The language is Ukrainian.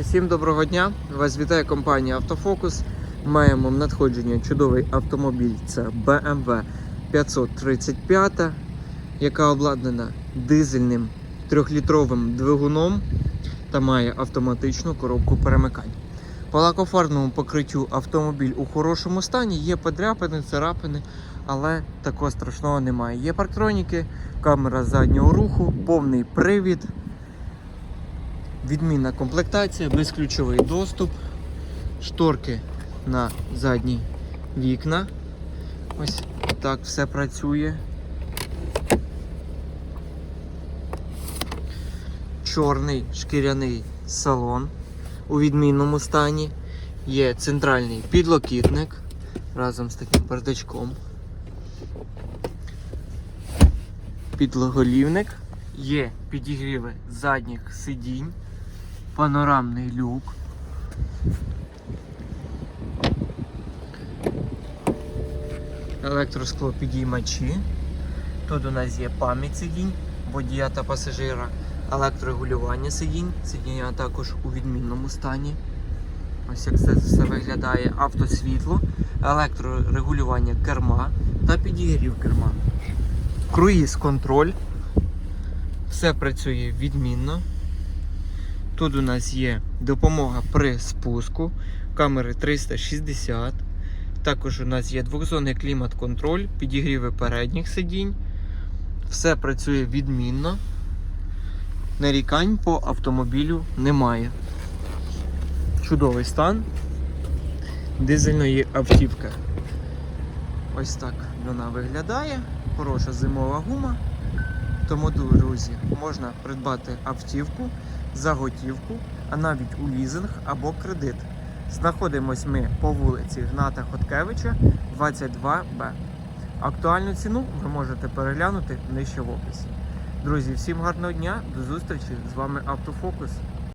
Всім доброго дня! Вас вітає компанія Автофокус. Маємо надходження чудовий автомобіль. Це BMW 535, яка обладнана дизельним 3-літровим двигуном та має автоматичну коробку перемикань. По лакофарному покриттю автомобіль у хорошому стані, є подряпини, царапини, але такого страшного немає. Є парктроніки, камера заднього руху, повний привід. Відмінна комплектація, безключовий доступ, шторки на задні вікна. Ось так все працює. Чорний шкіряний салон у відмінному стані. Є центральний підлокітник разом з таким бардачком. Підлоголівник. Є підігріви задніх сидінь панорамний люк. Електроскло підіймачі. Тут у нас є пам'ять сидінь, водія та пасажира, електрорегулювання сидінь, сидіння також у відмінному стані. Ось як це все виглядає автосвітло, електрорегулювання керма та підігрів керма. Круїз контроль. Все працює відмінно. Тут у нас є допомога при спуску, камери 360. Також у нас є двохзонний клімат-контроль, підігріви передніх сидінь. Все працює відмінно. Нарікань по автомобілю немає. Чудовий стан дизельної автівки. Ось так вона виглядає. Хороша зимова гума. Тому, друзі, можна придбати автівку за готівку, а навіть у лізинг або кредит. Знаходимось ми по вулиці Гната Хоткевича, 22Б. Актуальну ціну ви можете переглянути нижче в описі. Друзі, всім гарного дня, до зустрічі! З вами Автофокус.